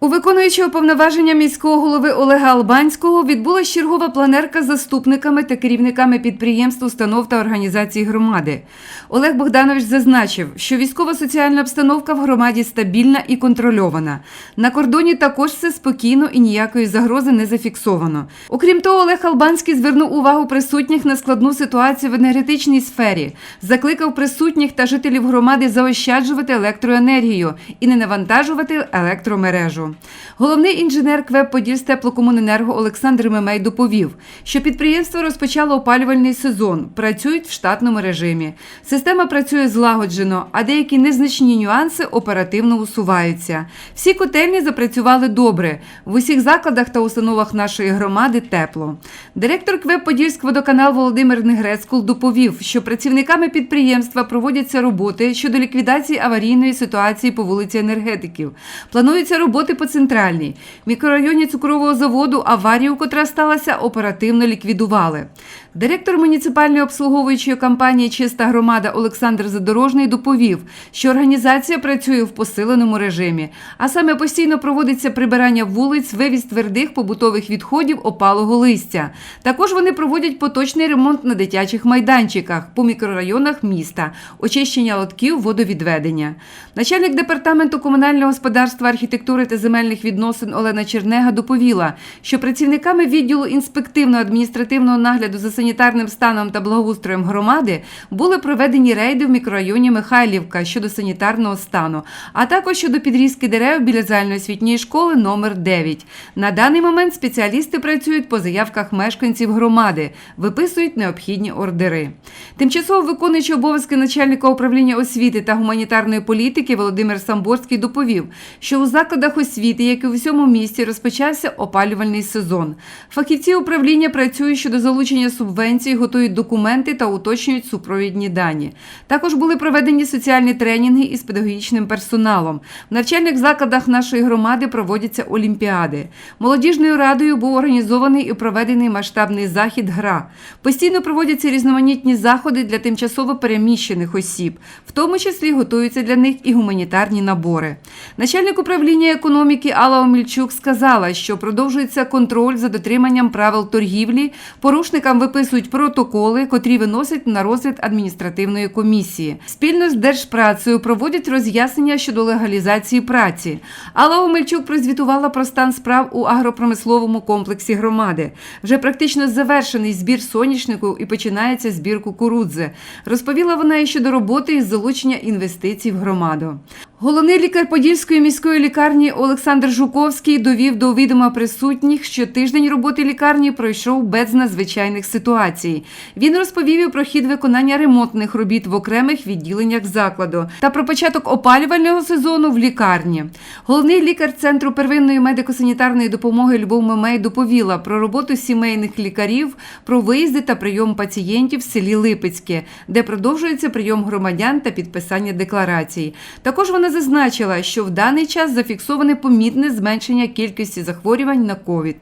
У виконуючого повноваження міського голови Олега Албанського відбулась чергова планерка з заступниками та керівниками підприємств, установ та організацій громади. Олег Богданович зазначив, що військово-соціальна обстановка в громаді стабільна і контрольована. На кордоні також все спокійно і ніякої загрози не зафіксовано. Окрім того, Олег Албанський звернув увагу присутніх на складну ситуацію в енергетичній сфері, закликав присутніх та жителів громади заощаджувати електроенергію і не навантажувати електромережу. Головний інженер КВЕП «Подільськ теплокомуненерго Олександр Мемей доповів, що підприємство розпочало опалювальний сезон, працюють в штатному режимі. Система працює злагоджено, а деякі незначні нюанси оперативно усуваються. Всі котельні запрацювали добре. В усіх закладах та установах нашої громади тепло. Директор КВЕП «Подільськ водоканал Володимир Негрецькул доповів, що працівниками підприємства проводяться роботи щодо ліквідації аварійної ситуації по вулиці енергетиків. Плануються роботи по центральній. В мікрорайоні цукрового заводу аварію, котра сталася, оперативно ліквідували. Директор муніципальної обслуговуючої компанії Чиста громада Олександр Задорожний доповів, що організація працює в посиленому режимі, а саме постійно проводиться прибирання вулиць, вивіз твердих побутових відходів опалого листя. Також вони проводять поточний ремонт на дитячих майданчиках по мікрорайонах міста, очищення лотків, водовідведення. Начальник департаменту комунального господарства, архітектури та земельних відносин Олена Чернега доповіла, що працівниками відділу інспективно-адміністративного нагляду за санітарним станом та благоустроєм громади були проведені рейди в мікрорайоні Михайлівка щодо санітарного стану, а також щодо підрізки дерев біля загальноосвітньої школи номер 9. На даний момент спеціалісти працюють по заявках мешканців громади, виписують необхідні ордери. Тимчасово виконуючий обов'язки начальника управління освіти та гуманітарної політики Володимир Самборський доповів, що у закладах освіти, як і у всьому місті, розпочався опалювальний сезон. Фахівці управління працюють щодо залучення субвенцій, готують документи та уточнюють супровідні дані. Також були проведені соціальні тренінги із педагогічним персоналом. В навчальних закладах нашої громади проводяться олімпіади. Молодіжною радою був організований і проведений масштабний захід Гра. Постійно проводяться різноманітні заходи для тимчасово переміщених осіб, в тому числі готуються для них і гуманітарні набори. Начальник управління економіки Алла Омільчук сказала, що продовжується контроль за дотриманням правил торгівлі. Порушникам виписують протоколи, котрі виносять на розгляд адміністративної комісії. Спільно з Держпрацею проводять роз'яснення щодо легалізації праці. Алла Омельчук прозвітувала про стан справ у агропромисловому комплексі громади. Вже практично завершений збір соняшнику і починається збір кукурудзи. Розповіла вона і щодо роботи із залучення інвестицій в громаду. Головний лікар Подільської міської лікарні Олександр Жуковський довів до відома присутніх, що тиждень роботи лікарні пройшов без надзвичайних ситуацій. Він розповів і про хід виконання ремонтних робіт в окремих відділеннях закладу та про початок опалювального сезону в лікарні. Головний лікар центру первинної медико-санітарної допомоги Любов Мемей доповіла про роботу сімейних лікарів, про виїзди та прийом пацієнтів в селі Липецьке, де продовжується прийом громадян та підписання декларацій. Також вона зазначила, що в даний час зафіксоване помітне зменшення кількості захворювань на ковід.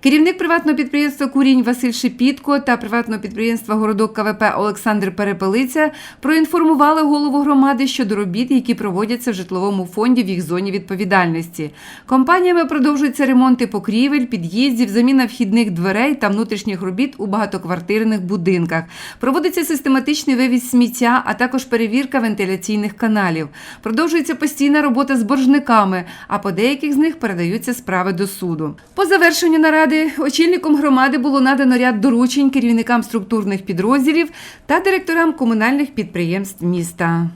Керівник приватного підприємства Курінь Василь Шипітко та приватного підприємства Городок КВП Олександр Перепелиця проінформували голову громади щодо робіт, які проводяться в житловому фонді в їх зоні відповідальності. Компаніями продовжуються ремонти покрівель, під'їздів, заміна вхідних дверей та внутрішніх робіт у багатоквартирних будинках. Проводиться систематичний вивіз сміття, а також перевірка вентиляційних каналів. Продовжується постійна робота з боржниками, а по деяких з них передаються справи до суду. По завершенню наради очільником громади було надано ряд доручень керівникам структурних підрозділів та директорам комунальних підприємств міста.